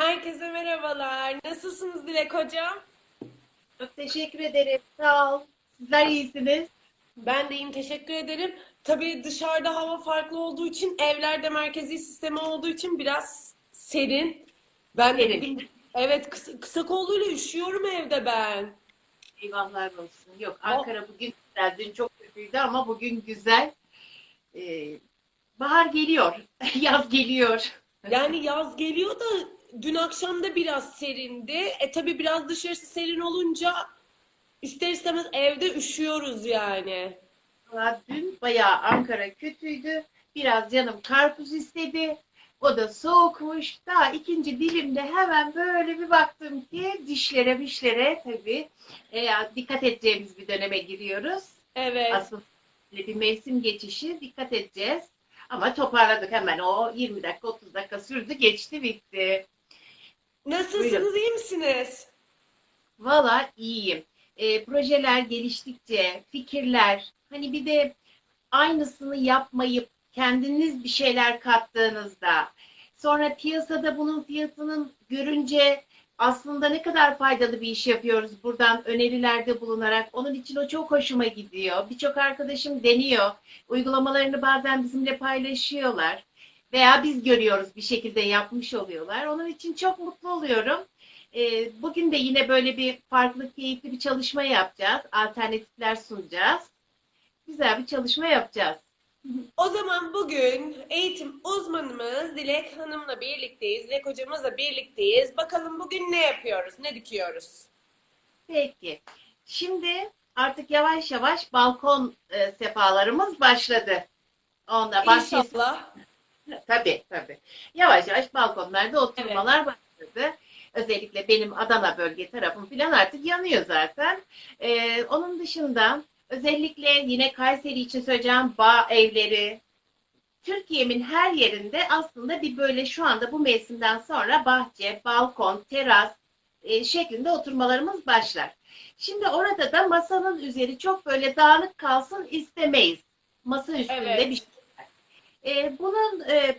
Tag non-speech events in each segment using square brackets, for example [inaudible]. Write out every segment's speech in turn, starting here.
Herkese merhabalar. Nasılsınız Dilek Hocam? Çok teşekkür ederim. Sağ ol. Sizler iyisiniz. Ben de iyiyim, teşekkür ederim. Tabii dışarıda hava farklı olduğu için, evlerde merkezi sistemi olduğu için biraz serin. Ben de Serin. bugün, evet kısa, kısa kolluyla üşüyorum evde ben. Eyvahlar olsun. Yok Ankara bugün güzel. Dün çok kötüydü ama bugün güzel. Ee, bahar geliyor. [laughs] Yaz geliyor. Yani yaz geliyor da dün akşam da biraz serindi. E tabii biraz dışarısı serin olunca ister istemez evde üşüyoruz yani. Valla dün bayağı Ankara kötüydü. Biraz canım karpuz istedi. O da soğukmuş. Daha ikinci dilimde hemen böyle bir baktım ki dişlere mişlere tabii e, dikkat edeceğimiz bir döneme giriyoruz. Evet. Aslında bir mevsim geçişi dikkat edeceğiz. Ama toparladık hemen o 20 dakika 30 dakika sürdü geçti bitti. Nasılsınız, iyi misiniz? Valla iyiyim. E, projeler geliştikçe fikirler hani bir de aynısını yapmayıp kendiniz bir şeyler kattığınızda sonra piyasada bunun fiyatının görünce aslında ne kadar faydalı bir iş yapıyoruz buradan önerilerde bulunarak. Onun için o çok hoşuma gidiyor. Birçok arkadaşım deniyor. Uygulamalarını bazen bizimle paylaşıyorlar. Veya biz görüyoruz bir şekilde yapmış oluyorlar. Onun için çok mutlu oluyorum. Ee, bugün de yine böyle bir farklı, keyifli bir çalışma yapacağız. Alternatifler sunacağız. Güzel bir çalışma yapacağız. O zaman bugün eğitim uzmanımız Dilek Hanım'la birlikteyiz. Dilek hocamızla birlikteyiz. Bakalım bugün ne yapıyoruz, ne dikiyoruz? Peki. Şimdi artık yavaş yavaş balkon e, sefalarımız başladı. Onda bahçesi İnşallah. [laughs] Tabii tabii. Yavaş yavaş balkonlarda oturmalar başladı. Özellikle benim Adana bölge tarafım falan artık yanıyor zaten. Ee, onun dışında özellikle yine Kayseri için söyleyeceğim bağ evleri, Türkiye'min her yerinde aslında bir böyle şu anda bu mevsimden sonra bahçe, balkon, teras e, şeklinde oturmalarımız başlar. Şimdi orada da masanın üzeri çok böyle dağınık kalsın istemeyiz. Masa üstünde Evet. bir şey. E, bunun e,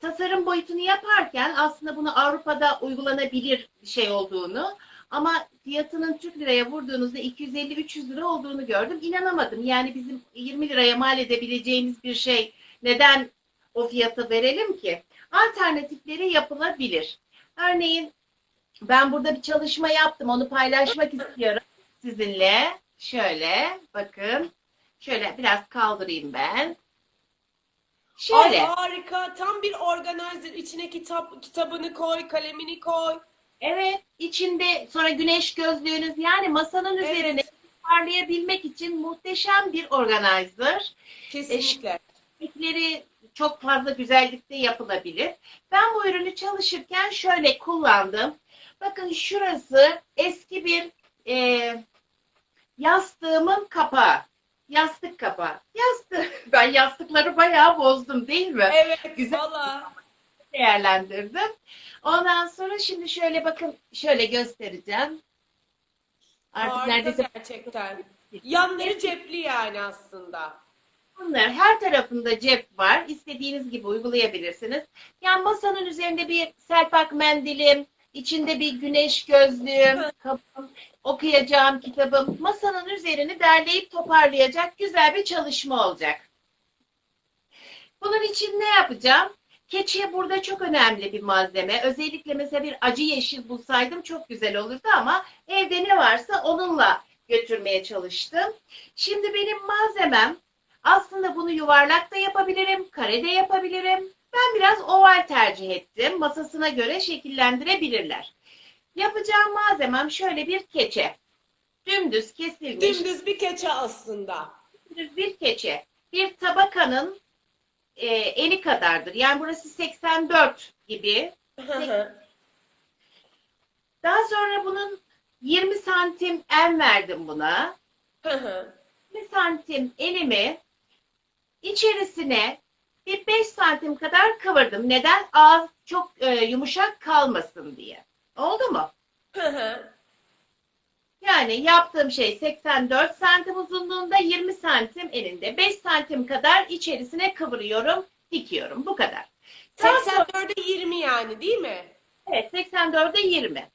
tasarım boyutunu yaparken aslında bunu Avrupa'da uygulanabilir bir şey olduğunu ama fiyatının Türk liraya vurduğunuzda 250-300 lira olduğunu gördüm. İnanamadım. Yani bizim 20 liraya mal edebileceğimiz bir şey neden o fiyatı verelim ki? Alternatifleri yapılabilir. Örneğin ben burada bir çalışma yaptım. Onu paylaşmak istiyorum sizinle. Şöyle bakın. Şöyle biraz kaldırayım ben. Şöyle. Ay harika. Tam bir organizer. İçine kitap kitabını koy, kalemini koy. Evet, içinde sonra güneş gözlüğünüz yani masanın Evet. üzerine parlayabilmek için muhteşem bir organizer. Kesinlikle. İpleri çok fazla güzellikte yapılabilir. Ben bu ürünü çalışırken şöyle kullandım. Bakın şurası eski bir e, yastığımın kapağı. Yastık kapağı. Yastık. [laughs] Ben yastıkları bayağı bozdum değil mi? Evet, Güzel. valla. değerlendirdim. Ondan sonra şimdi şöyle bakın şöyle göstereceğim. Artık Harika neredeyse gerçekten. Yanları cepli yani aslında. bunlar her tarafında cep var. İstediğiniz gibi uygulayabilirsiniz. Yani masanın üzerinde bir selpak mendilim, içinde bir güneş gözlüğüm, kapım, okuyacağım kitabım. Masanın üzerini derleyip toparlayacak güzel bir çalışma olacak. Bunun için ne yapacağım? Keçi burada çok önemli bir malzeme. Özellikle mesela bir acı yeşil bulsaydım çok güzel olurdu ama evde ne varsa onunla götürmeye çalıştım. Şimdi benim malzemem aslında bunu yuvarlak da yapabilirim, kare de yapabilirim. Ben biraz oval tercih ettim. Masasına göre şekillendirebilirler. Yapacağım malzemem şöyle bir keçe. Dümdüz kesilmiş Dümdüz bir keçe aslında. dümdüz bir keçe. Bir tabakanın e, eni kadardır. Yani burası 84 gibi. Daha sonra bunun 20 santim en verdim buna. Hı hı. 20 santim enimi içerisine bir 5 santim kadar kıvırdım. Neden? Ağız çok e, yumuşak kalmasın diye. Oldu mu? Hı hı. Yani yaptığım şey 84 santim uzunluğunda 20 santim eninde. 5 santim kadar içerisine kıvırıyorum, dikiyorum. Bu kadar. Daha sonra- 84'e 20 yani değil mi? Evet 84'e 20.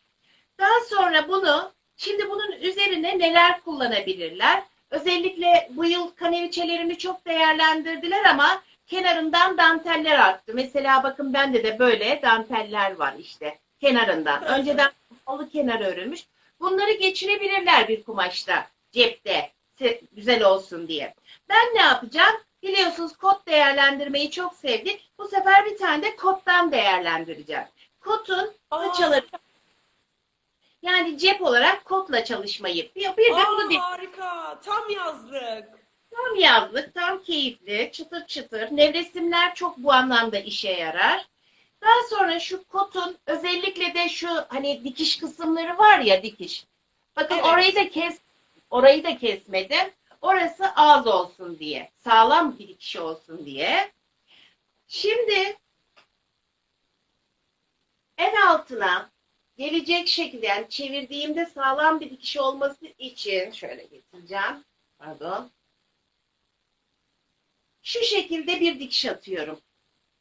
Daha sonra bunu şimdi bunun üzerine neler kullanabilirler? Özellikle bu yıl kaneviçelerini çok değerlendirdiler ama kenarından danteller attı. Mesela bakın bende de böyle danteller var işte kenarından. Önceden halı kenarı örülmüş. Bunları geçirebilirler bir kumaşta cepte güzel olsun diye. Ben ne yapacağım? Biliyorsunuz kot değerlendirmeyi çok sevdik. Bu sefer bir tane de kottan değerlendireceğim. Kotun Aa, paçaları yani cep olarak kotla çalışmayı. Bir, bir de Aa, bunu bir harika. Tam yazlık. Tam yazlık, tam keyifli, çıtır çıtır. Nevresimler çok bu anlamda işe yarar. Daha sonra şu kotun özellikle de şu hani dikiş kısımları var ya dikiş. Bakın Evet. orayı da kes orayı da kesmedim. Orası az olsun diye. Sağlam bir dikiş olsun diye. Şimdi en altına gelecek şekilde yani çevirdiğimde sağlam bir dikiş olması için şöyle getireceğim. Pardon. Şu şekilde bir dikiş atıyorum.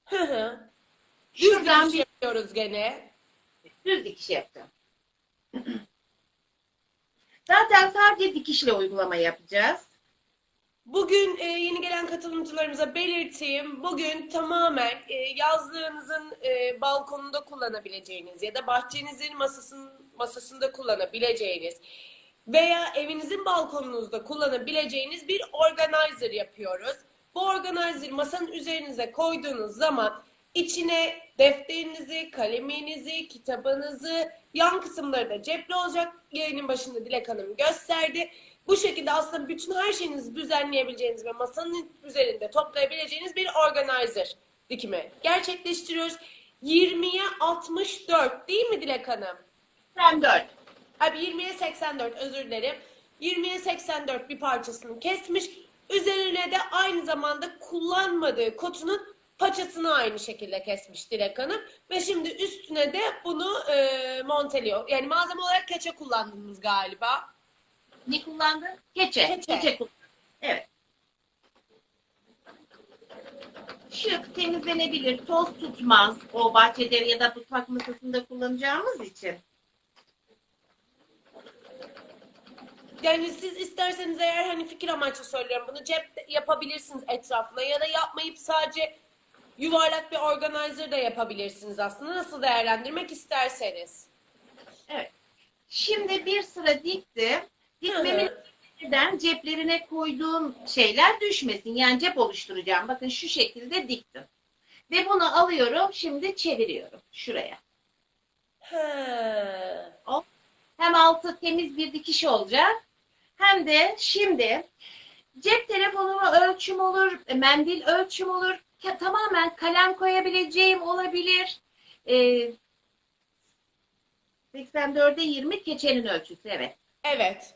Hı hı. Düz Şuradan dikiş bir yapıyoruz gene. düz dikiş yapacağım. Zaten sadece dikişle uygulama yapacağız. Bugün e, yeni gelen katılımcılarımıza belirteyim. Bugün tamamen e, yazlığınızın e, balkonunda kullanabileceğiniz ya da bahçenizin masasın, masasında kullanabileceğiniz veya evinizin balkonunuzda kullanabileceğiniz bir organizer yapıyoruz. Bu organizer masanın üzerinize koyduğunuz zaman içine defterinizi, kaleminizi, kitabınızı, yan kısımları da cepli olacak. Yayının başında Dilek Hanım gösterdi. Bu şekilde aslında bütün her şeyinizi düzenleyebileceğiniz ve masanın üzerinde toplayabileceğiniz bir organizer dikimi gerçekleştiriyoruz. 20'ye 64 değil mi Dilek Hanım? 84. Abi 20'ye 84 özür dilerim. 20'ye 84 bir parçasını kesmiş. Üzerine de aynı zamanda kullanmadığı kotunun paçasını aynı şekilde kesmiş Dilek Hanım. Ve şimdi üstüne de bunu e, monteliyor. Yani malzeme olarak keçe kullandınız galiba. Ne kullandın? Keçe. Keçe. Keçe. Evet. Şık, temizlenebilir, toz tutmaz. O bahçede ya da mutfak masasında kullanacağımız için. Yani siz isterseniz eğer hani fikir amaçlı söylüyorum bunu cep yapabilirsiniz etrafına ya da yapmayıp sadece yuvarlak bir organizer da yapabilirsiniz aslında nasıl değerlendirmek isterseniz. Evet. Şimdi bir sıra diktim. Dikmemin neden ceplerine koyduğum şeyler düşmesin. Yani cep oluşturacağım. Bakın şu şekilde diktim. Ve bunu alıyorum. Şimdi çeviriyorum. Şuraya. He. Hem altı temiz bir dikiş olacak. Hem de şimdi cep telefonu ölçüm olur, mendil ölçüm olur. Tamamen kalem koyabileceğim olabilir. Ee, 84'e 20 keçenin ölçüsü evet. Evet.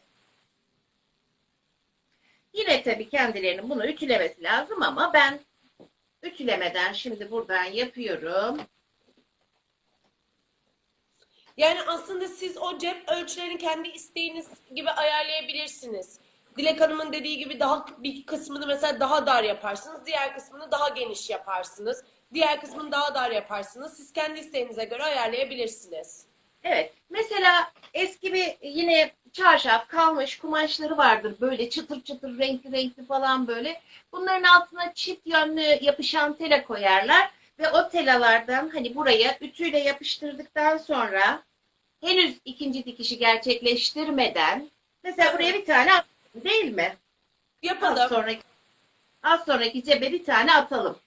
Yine tabii kendilerinin bunu ütülemesi lazım ama ben ütülemeden şimdi buradan yapıyorum. Yani aslında siz o cep ölçülerini kendi isteğiniz gibi ayarlayabilirsiniz. Dilek Hanım'ın dediği gibi daha bir kısmını mesela daha dar yaparsınız, diğer kısmını daha geniş yaparsınız. Diğer kısmını daha dar yaparsınız. Siz kendi isteğinize göre ayarlayabilirsiniz. Evet. Mesela eski bir yine çarşaf kalmış kumaşları vardır. Böyle çıtır çıtır renkli renkli falan böyle. Bunların altına çift yönlü yapışan tela koyarlar. Ve o telalardan hani buraya ütüyle yapıştırdıktan sonra henüz ikinci dikişi gerçekleştirmeden mesela buraya bir tane at- değil mi? Az Yapalım. sonraki, az sonraki cebe bir tane atalım.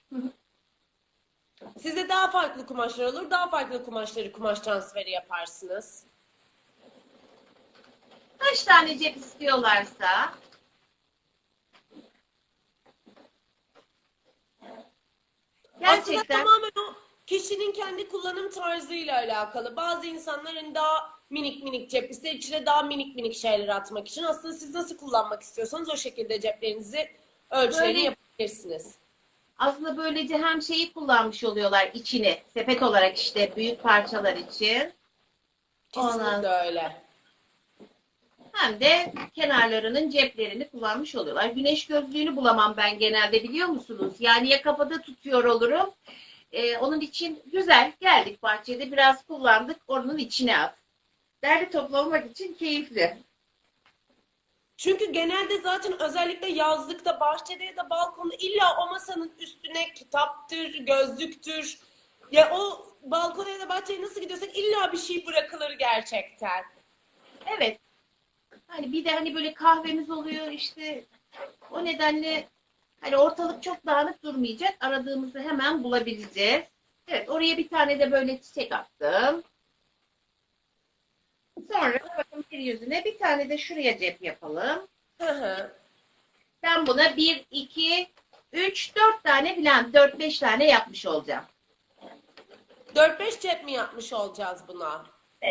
Size daha farklı kumaşlar olur. Daha farklı kumaşları kumaş transferi yaparsınız. Kaç tane cep istiyorlarsa Aslında gerçekten tamamen o kişinin kendi kullanım tarzıyla alakalı. Bazı insanların daha minik minik cep ister içine daha minik minik şeyler atmak için. Aslında siz nasıl kullanmak istiyorsanız o şekilde ceplerinizi ölçülerini Böyle- yapabilirsiniz. aslında böylece hem şeyi kullanmış oluyorlar içini sepet olarak işte büyük parçalar için Kesinlikle Ondan- öyle. Hem de kenarlarının ceplerini kullanmış oluyorlar. Güneş gözlüğünü bulamam ben genelde biliyor musunuz? Yani ya kafada tutuyor olurum Ee, onun için güzel geldik bahçede biraz kullandık onun içine at. Derli toplamak için keyifli. Çünkü genelde zaten özellikle yazlıkta, bahçede ya da balkonda illa o masanın üstüne kitaptır, gözlüktür. Ya o balkona ya da bahçeye nasıl gidiyorsak illa bir şey bırakılır gerçekten. Evet. Hani bir de hani böyle kahvemiz oluyor işte o nedenle hani ortalık çok dağınık durmayacak. Aradığımızı hemen bulabileceğiz. Evet oraya bir tane de böyle çiçek attım. Sonra bakın bir yüzüne bir tane de şuraya cep yapalım. Hı hı. Ben buna 1, 2, 3, 4 tane falan 4-5 tane yapmış olacağım. 4-5 cep mi yapmış olacağız buna?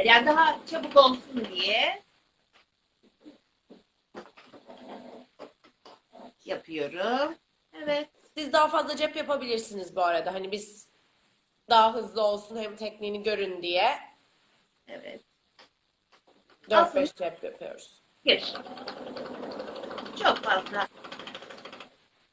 Yani daha çabuk olsun diye yapıyorum. Evet. Siz daha fazla cep yapabilirsiniz bu arada. Hani biz daha hızlı olsun hem tekniğini görün diye Evet. 4-5 cep yapıyoruz. Bir. Çok fazla.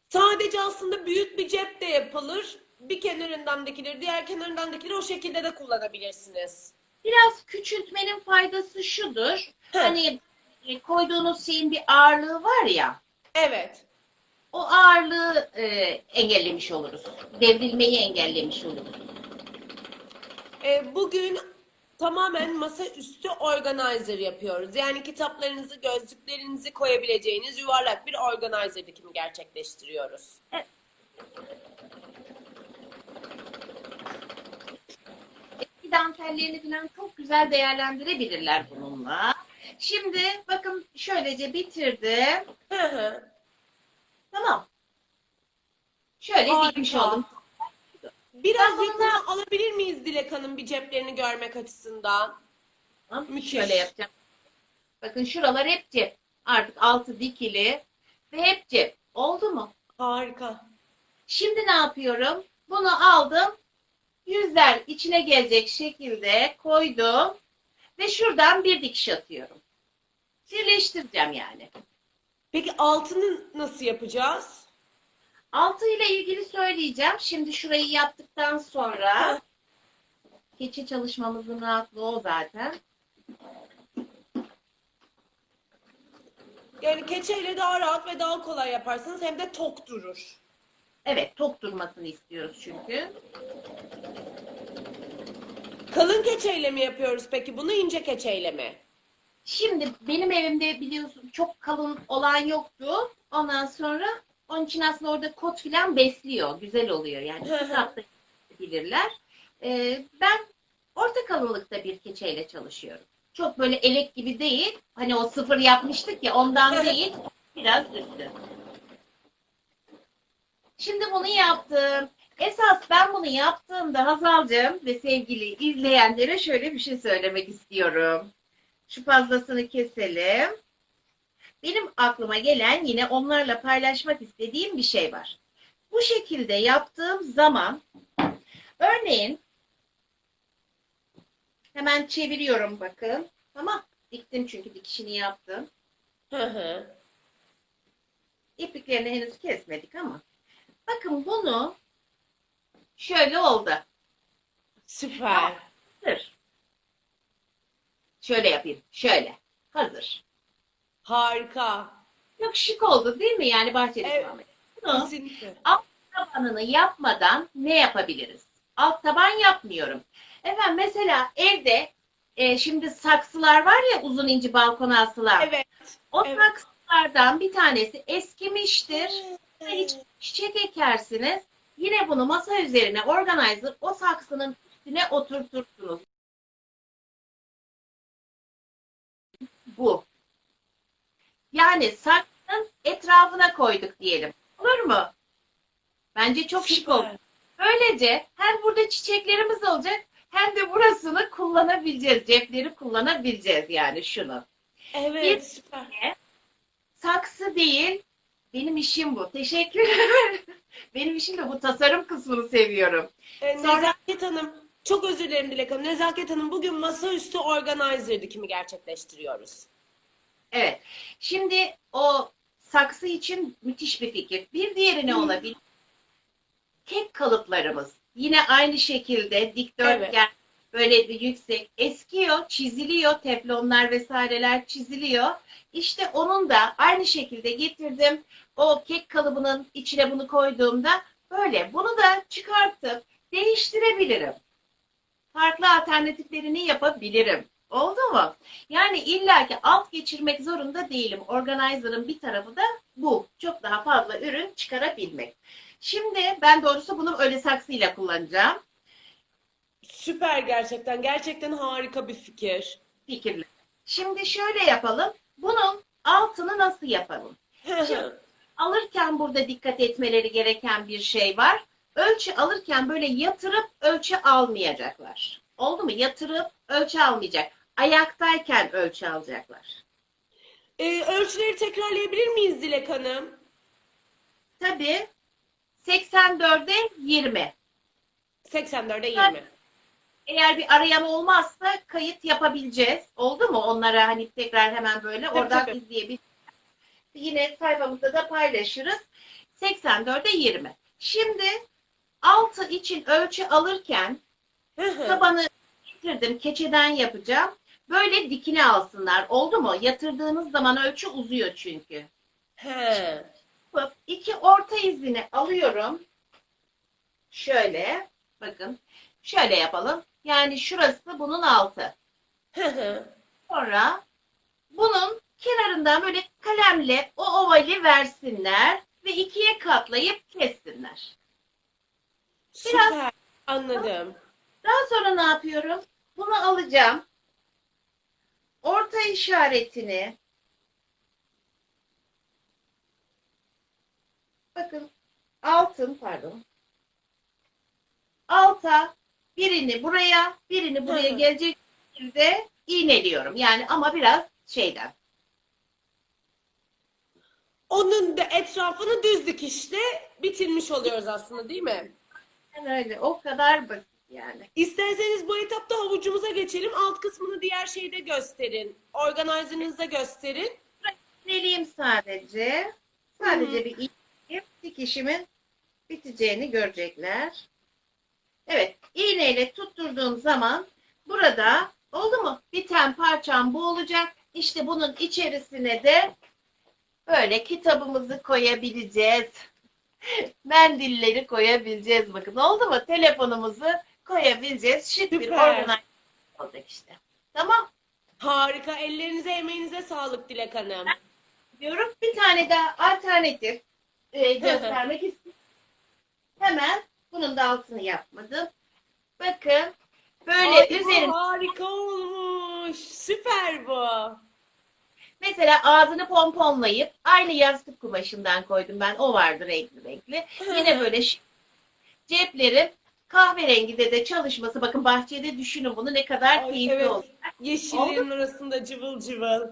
Sadece aslında büyük bir cep de yapılır. Bir kenarından dikilir, diğer kenarından dikilir. O şekilde de kullanabilirsiniz. Biraz küçültmenin faydası şudur. Hı. Hani e, koyduğunuz şeyin bir ağırlığı var ya. Evet. O ağırlığı e, engellemiş oluruz. Devrilmeyi engellemiş oluruz. Ee, bugün tamamen masaüstü organizer yapıyoruz. Yani kitaplarınızı, gözlüklerinizi koyabileceğiniz yuvarlak bir organizer dikimi gerçekleştiriyoruz. Eski dantellerini falan çok güzel değerlendirebilirler bununla. Şimdi bakın şöylece bitirdim. Hı hı. Tamam. Şöyle Harika. dikmiş oldum. Biraz yakına alabilir miyiz Dilek Hanım bir ceplerini görmek açısından? Tamam, Müthiş. Şöyle yapacağım. Bakın şuralar hep cep. Artık altı dikili ve hep cep. Oldu mu? Harika. Şimdi ne yapıyorum? Bunu aldım. Yüzler içine gelecek şekilde koydum. Ve şuradan bir dikiş atıyorum. Birleştireceğim yani. Peki altını nasıl yapacağız? Altı ile ilgili söyleyeceğim. Şimdi şurayı yaptıktan sonra keçi çalışmamızın rahatlığı o zaten. Yani keçeyle daha rahat ve daha kolay yaparsınız hem de tok durur. Evet tok durmasını istiyoruz çünkü. Kalın keçeyle mi yapıyoruz peki bunu ince keçeyle mi? Şimdi benim evimde biliyorsun çok kalın olan yoktu. Ondan sonra onun için aslında orada kot filan besliyor. Güzel oluyor yani. Kitapta bilirler. Ee, ben orta kalınlıkta bir keçeyle çalışıyorum. Çok böyle elek gibi değil. Hani o sıfır yapmıştık ya ondan değil. Biraz üstü. Şimdi bunu yaptım. Esas ben bunu yaptığımda Hazal'cığım ve sevgili izleyenlere şöyle bir şey söylemek istiyorum. Şu fazlasını keselim. Benim aklıma gelen yine onlarla paylaşmak istediğim bir şey var. Bu şekilde yaptığım zaman örneğin hemen çeviriyorum bakın. Tamam. Diktim çünkü dikişini yaptım. Hı hı. İpliklerini henüz kesmedik ama. Bakın bunu şöyle oldu. Süper. Hazır. Şöyle yapayım. Şöyle. Hazır. Harika. Çok şık oldu değil mi? Yani bahçeli Evet. Bunu Kesinlikle. alt tabanını yapmadan ne yapabiliriz? Alt taban yapmıyorum. Efendim mesela evde e, şimdi saksılar var ya uzun inci balkon asılar. Evet. o evet. saksılardan bir tanesi eskimiştir. Hiç çiçek ekersiniz. Yine bunu masa üzerine organizer o saksının üstüne oturtursunuz. Bu. Yani saksının etrafına koyduk diyelim. Olur mu? Bence çok şık oldu. Böylece hem burada çiçeklerimiz olacak hem de burasını kullanabileceğiz. Cepleri kullanabileceğiz yani şunu. Evet, süper. Saksı değil. Benim işim bu. Teşekkür [laughs] ederim. Benim işim de bu tasarım kısmını seviyorum. Ee, Sonra- Nezaket Hanım, çok özür dilerim Dilek Hanım. Nezaket Hanım, bugün masaüstü organizer dikimi gerçekleştiriyoruz. Evet. Şimdi o saksı için müthiş bir fikir. Bir diğeri ne olabilir? Kek kalıplarımız. Yine aynı şekilde dikdörtgen böyle bir yüksek eskiyor, çiziliyor, teflonlar vesaireler çiziliyor. İşte onun da aynı şekilde getirdim. O kek kalıbının içine bunu koyduğumda böyle bunu da çıkartıp değiştirebilirim. Farklı alternatiflerini yapabilirim. Oldu mu? Yani illaki alt geçirmek zorunda değilim. Organizer'ın bir tarafı da bu. Çok daha fazla ürün çıkarabilmek. Şimdi ben doğrusu bunu öyle saksıyla kullanacağım. Süper gerçekten. Gerçekten harika bir fikir. Fikirli. Şimdi şöyle yapalım. Bunun altını nasıl yapalım? Alırken burada dikkat etmeleri gereken bir şey var. Ölçü alırken böyle yatırıp ölçü almayacaklar. Oldu mu? Yatırıp ölçü almayacak. Ayaktayken ölçü alacaklar. Ee, ölçüleri tekrarlayabilir miyiz Dilek Hanım? Tabii 84'e 20. 84'e 20. Eğer bir arayan olmazsa kayıt yapabileceğiz. Oldu mu? Onlara hani tekrar hemen böyle Tabii, oradan tabii. izleyebiliriz. Yine sayfamızda da paylaşırız. 84'e 20. Şimdi altı için ölçü alırken tabanı getirdim. Keçeden yapacağım. Böyle dikine alsınlar. Oldu mu? Yatırdığınız zaman ölçü uzuyor çünkü. He. İki orta izini alıyorum. Şöyle. Bakın. Şöyle yapalım. Yani şurası bunun altı. Sonra bunun kenarından böyle kalemle o ovali versinler ve ikiye katlayıp kessinler. Süper. Anladım. Daha sonra ne yapıyorum? Bunu alacağım. Orta işaretini bakın altın pardon. Alta birini buraya, birini buraya hı. gelecek şekilde iğneliyorum. Yani ama biraz şeyden. Onun da etrafını düz dikişle bitirmiş oluyoruz aslında değil mi? Öyle o kadar basit yani. İsterseniz bu etapta havucumuza geçelim. Alt kısmını diğer şeyde gösterin. Organizer'ınızda gösterin. İğneleyeyim sadece. Sadece Hı hı. bir iğneleyip dikişimin biteceğini görecekler. Evet, iğneyle tutturduğum zaman burada oldu mu? Biten parçam bu olacak. İşte bunun içerisine de böyle kitabımızı koyabileceğiz. Mendilleri koyabileceğiz. Bakın oldu mu? Telefonumuzu koyabileceğiz. Şık bir Süper. organizer olacak işte. Tamam. Harika. Ellerinize, emeğinize sağlık Dilek Hanım. diyorum. Bir tane daha alternatif e, [laughs] göstermek istiyorum. Hemen bunun da altını yapmadım. Bakın böyle Ay, üzerine harika olmuş. Süper bu. Mesela ağzını pomponlayıp aynı yastık kumaşından koydum ben. O vardı renkli renkli. Yine böyle ceplerin kahverengide de çalışması. Bakın bahçede düşünün bunu ne kadar Ay, keyifli evet. olur. Yeşillerin arasında cıvıl cıvıl.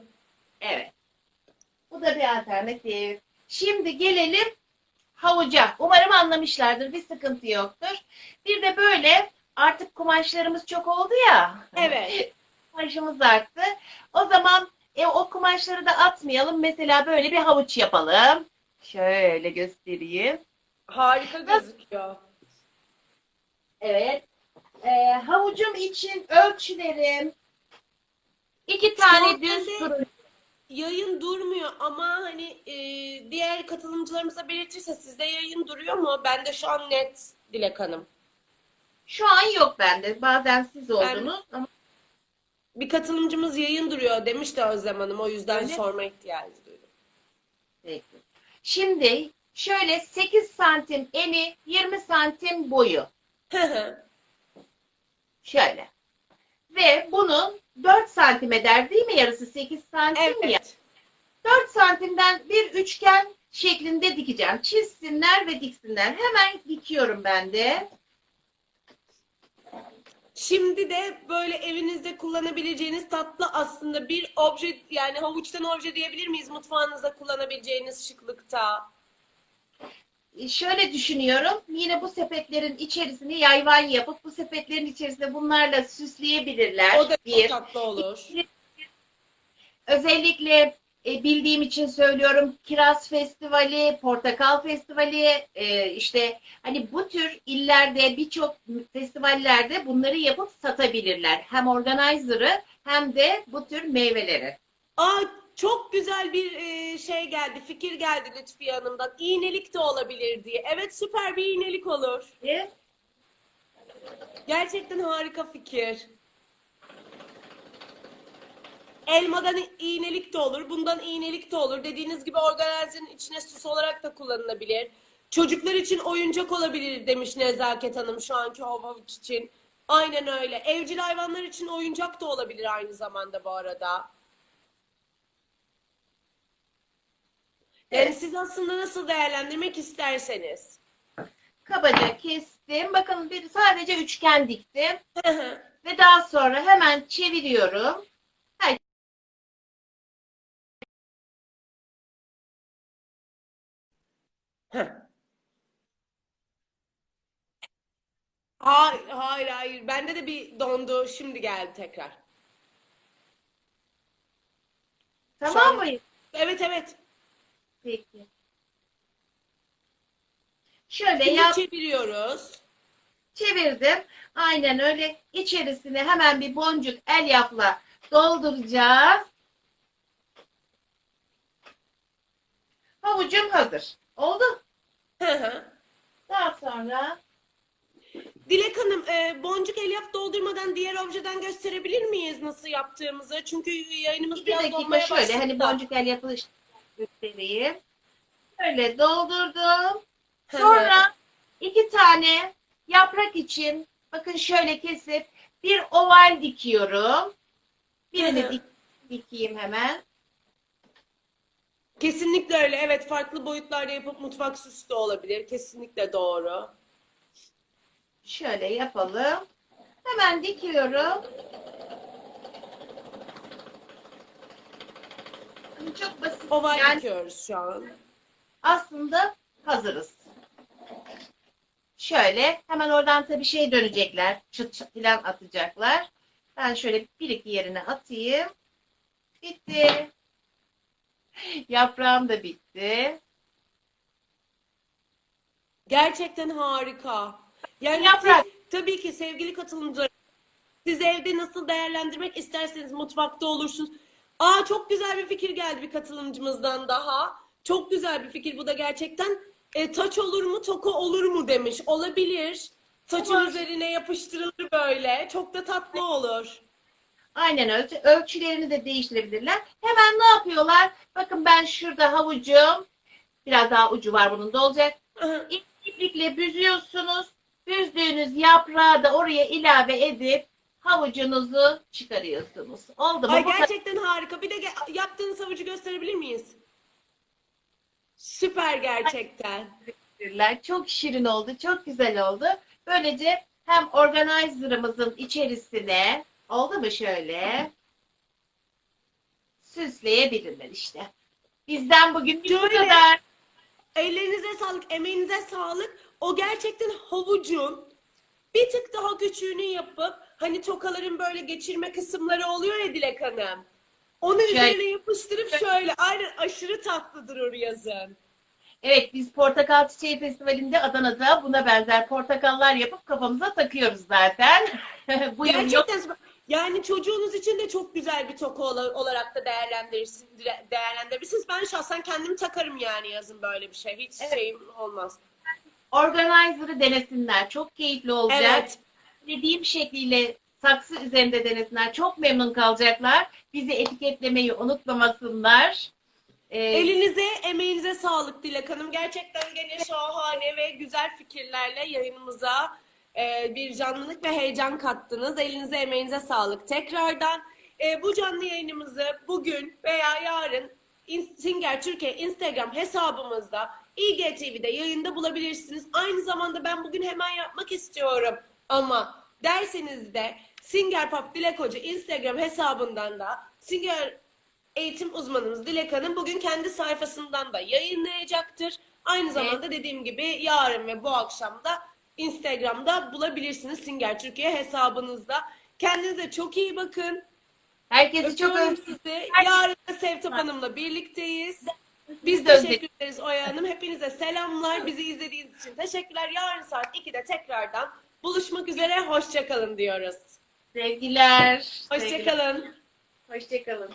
Evet. Bu da bir alternatif. Şimdi gelelim havuca. Umarım anlamışlardır. Bir sıkıntı yoktur. Bir de böyle artık kumaşlarımız çok oldu ya. Evet. [laughs] Kumaşımız arttı. O zaman e, o kumaşları da atmayalım. Mesela böyle bir havuç yapalım. Şöyle göstereyim. Harika gözüküyor. Evet. E, havucum için ölçülerim. iki tane an düz. Yayın durmuyor ama hani e, diğer katılımcılarımıza belirtirse sizde yayın duruyor mu? Bende şu an net Dilek Hanım. Şu an yok bende. Bazen siz oldunuz ama Bir katılımcımız yayın duruyor demişti Özlem Hanım. O yüzden Öyle. sorma ihtiyacı duydum. Peki. Şimdi şöyle 8 santim eni, 20 santim boyu. Şöyle. Ve bunun 4 santim eder değil mi yarısı 8 santim ya. evet. 4 santimden bir üçgen şeklinde dikeceğim. Çizsinler ve diksinler. Hemen dikiyorum ben de. Şimdi de böyle evinizde kullanabileceğiniz tatlı aslında bir obje yani havuçtan obje diyebilir miyiz mutfağınızda kullanabileceğiniz şıklıkta? E, Şöyle düşünüyorum. Yine bu sepetlerin içerisini yayvan yapıp bu sepetlerin içerisinde bunlarla süsleyebilirler. O da çok bir. tatlı olur. Özellikle e, bildiğim için söylüyorum Kiraz Festivali, Portakal Festivali e, işte hani bu tür illerde birçok festivallerde bunları yapıp satabilirler. Hem organizer'ı hem de bu tür meyveleri. Aa çok güzel bir e, şey geldi, fikir geldi Lütfiye Hanım'dan. İğnelik de olabilir diye. Evet süper bir iğnelik olur. E, Gerçekten harika fikir. Elmadan iğnelik de olur, bundan iğnelik de olur. Dediğiniz gibi organizerin içine süs olarak da kullanılabilir. Çocuklar için oyuncak olabilir demiş Nezaket Hanım şu anki havuç için. Aynen öyle. Evcil hayvanlar için oyuncak da olabilir aynı zamanda bu arada. Yani Evet. siz aslında nasıl değerlendirmek isterseniz. kabaca kestim. Bakın bir sadece üçgen diktim. Ve daha sonra hemen çeviriyorum. Heh. Hayır, hayır, hayır. Bende de bir dondu. Şimdi geldi tekrar. Tamam an- mı? Evet, evet. Peki. Şöyle Şimdi yap, çeviriyoruz. çevirdim. Aynen öyle. İçerisine hemen bir boncuk elyafla dolduracağız. Havucum hazır. Oldu. Hı hı. Daha sonra Dilek Hanım, e, boncuk elyaf doldurmadan diğer objeden gösterebilir miyiz nasıl yaptığımızı? Çünkü yayınımız iki biraz dakika dolmaya şöyle başladı hani boncuk elyafı işte göstereyim. Şöyle doldurdum. Hı hı. Sonra iki tane yaprak için bakın şöyle kesip bir oval dikiyorum. Birini Hı hı. dik, dikeyim hemen. Kesinlikle öyle. Evet, farklı boyutlarda yapıp mutfak süsü de olabilir. Kesinlikle doğru. Şöyle yapalım. Hemen dikiyorum. Çok basit. Oval Yani dikiyoruz şu an. aslında hazırız. Şöyle hemen oradan tabii şey dönecekler. Çıt falan atacaklar. Ben şöyle bir iki yerine atayım. Bitti. [laughs] Yaprağım da bitti. Gerçekten harika. Yani Yaprak. siz tabii ki sevgili katılımcılar siz evde nasıl değerlendirmek isterseniz mutfakta olursunuz. Aa çok güzel bir fikir geldi bir katılımcımızdan daha. Çok güzel bir fikir bu da gerçekten. E, taç olur mu, toko olur mu demiş. Olabilir. Olur. üzerine yapıştırılır böyle. Çok da tatlı olur. Aynen ölçü, ölçülerini de değiştirebilirler. Hemen ne yapıyorlar? Bakın ben şurada havucum. Biraz daha ucu var bunun da olacak. İp- İplikle büzüyorsunuz. Büzdüğünüz yaprağı da oraya ilave edip havucunuzu çıkarıyorsunuz. Oldu mu? Ay gerçekten harika. Bir de yaptığınız havucu gösterebilir miyiz? Süper gerçekten. Çok şirin oldu. Çok güzel oldu. Böylece hem organizer'ımızın içerisine oldu mu şöyle süsleyebilirler işte. Bizden bugün bu kadar. Ellerinize sağlık, emeğinize sağlık. O gerçekten havucun bir tık daha küçüğünü yapıp hani tokaların böyle geçirme kısımları oluyor ya Dilek Hanım. Onu Şöyle. üzerine yapıştırıp şöyle aynen aşırı tatlı durur yazın. Evet biz Portakal Çiçeği Festivali'nde Adana'da buna benzer portakallar yapıp kafamıza takıyoruz zaten. [laughs] bu yıl yok. Yani çocuğunuz için de çok güzel bir ola- olarak da değerlendirirsin, değerlendirebilirsiniz. Ben şahsen kendim takarım yani yazın böyle bir şey. Hiç Evet. şeyim olmaz. Organizer'ı denesinler. Çok keyifli olacak. Evet. Dediğim şekliyle saksı üzerinde denesinler. Çok memnun kalacaklar. Bizi etiketlemeyi unutmamasınlar. Ee, Elinize, emeğinize sağlık Dilek Hanım. Gerçekten gene şahane ve güzel fikirlerle yayınımıza e, bir canlılık ve heyecan kattınız. Elinize, emeğinize sağlık. Tekrardan e, bu canlı yayınımızı bugün veya yarın İn- Singer Türkiye Instagram hesabımızda İGTV'de yayında bulabilirsiniz. Aynı zamanda ben bugün hemen yapmak istiyorum ama derseniz de Singer Pop Dilek Hoca Instagram hesabından da Singer eğitim uzmanımız Dilek Hanım bugün kendi sayfasından da yayınlayacaktır. Aynı zamanda dediğim gibi yarın ve bu akşam da Instagram'da bulabilirsiniz Singer Türkiye hesabınızda. Kendinize çok iyi bakın. Herkesi çok Öpüyorum özledim. sizi. Yarın da Sevtap Hanım'la birlikteyiz. Biz teşekkür ederiz Oya Hanım. Hepinize selamlar. Bizi izlediğiniz için teşekkürler. Yarın saat 2'de tekrardan buluşmak üzere. Hoşçakalın diyoruz. Sevgiler. sevgiler. Hoşçakalın. Hoşçakalın.